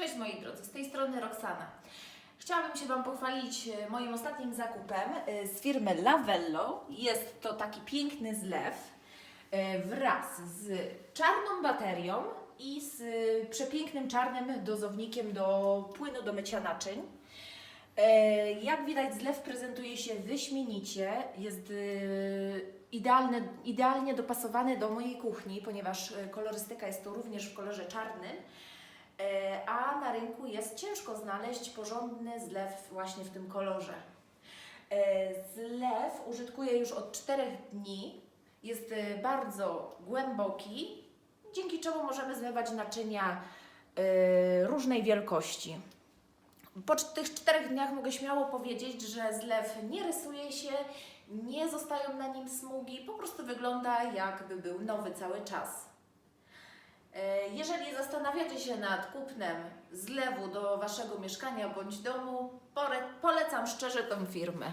Cześć moi drodzy, z tej strony Roxana. Chciałabym się Wam pochwalić e, moim ostatnim zakupem e, z firmy Lavello. Jest to taki piękny zlew e, wraz z czarną baterią i z przepięknym czarnym dozownikiem do płynu do mycia naczyń. Jak widać, zlew prezentuje się wyśmienicie. Jest idealny, idealnie dopasowany do mojej kuchni, ponieważ kolorystyka jest to również w kolorze czarnym. A na rynku jest ciężko znaleźć porządny zlew właśnie w tym kolorze. E, Zlew użytkuję już od 4 dni. Jest e, bardzo głęboki, dzięki czemu możemy zmywać naczynia e, różnej wielkości. Po tych czterech dniach mogę śmiało powiedzieć, że zlew nie rysuje się, nie zostają na nim smugi, po prostu wygląda jakby był nowy cały czas. Się nad kupnem zlewu do Waszego mieszkania bądź domu, polecam szczerze tą firmę.